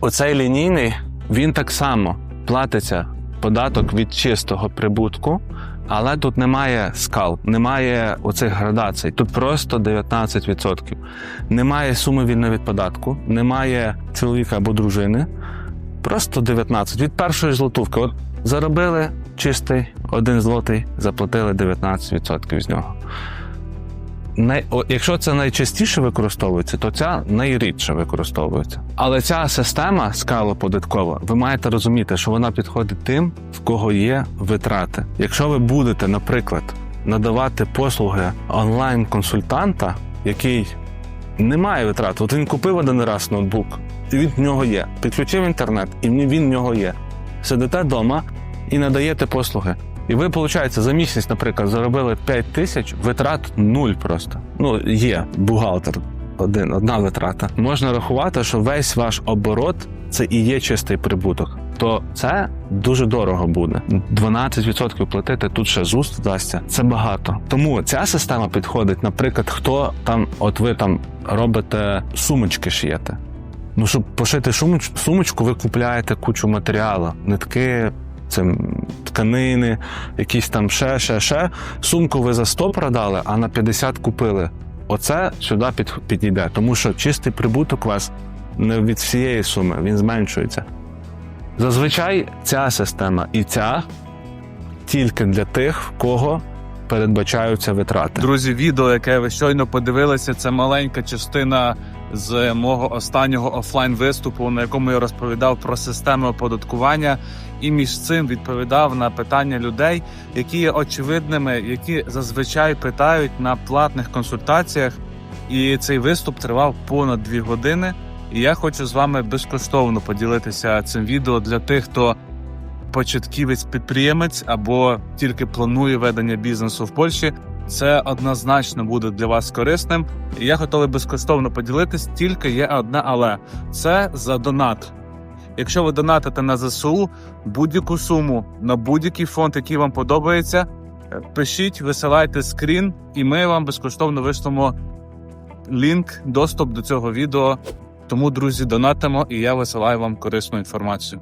Оцей лінійний він так само платиться податок від чистого прибутку, але тут немає скал, немає оцих градацій. Тут просто 19%. Немає суми вільної від податку, немає чоловіка або дружини. Просто 19 від першої злотувки. От заробили чистий один злотий, заплатили 19% з нього. Най, якщо це найчастіше використовується, то ця найрідше використовується. Але ця система скалоподаткова, ви маєте розуміти, що вона підходить тим, в кого є витрати. Якщо ви будете, наприклад, надавати послуги онлайн-консультанта, який не має витрат, от він купив один раз ноутбук, і він в нього є. Підключив інтернет, і він в нього є. Сидите вдома і надаєте послуги. І ви, виходить, за місяць, наприклад, заробили 5 тисяч, витрат нуль просто. Ну, є бухгалтер, один, одна витрата. Можна рахувати, що весь ваш оборот це і є чистий прибуток. То це дуже дорого буде. 12% платити тут ще зуст дасться. Це багато. Тому ця система підходить, наприклад, хто там, от ви там робите сумочки шиєте. Ну, щоб пошити сумочку, ви купляєте кучу матеріалу, нитки, це м, тканини, якісь там ще, ще, ще. Сумку ви за 100 продали, а на 50 купили. Оце сюди під, підійде, тому що чистий прибуток у вас не від всієї суми, він зменшується. Зазвичай ця система і ця тільки для тих, в кого передбачаються витрати. Друзі, відео, яке ви щойно подивилися, це маленька частина з мого останнього офлайн виступу, на якому я розповідав про системи оподаткування, і між цим відповідав на питання людей, які є очевидними, які зазвичай питають на платних консультаціях. І цей виступ тривав понад дві години. І я хочу з вами безкоштовно поділитися цим відео для тих, хто початківець-підприємець або тільки планує ведення бізнесу в Польщі. Це однозначно буде для вас корисним. Я готовий безкоштовно поділитись. Тільки є одне, але це за донат. Якщо ви донатите на ЗСУ будь-яку суму на будь-який фонд, який вам подобається, пишіть, висилайте скрін, і ми вам безкоштовно вишлемо лінк, доступ до цього відео. Тому, друзі, донатимо, і я висилаю вам корисну інформацію.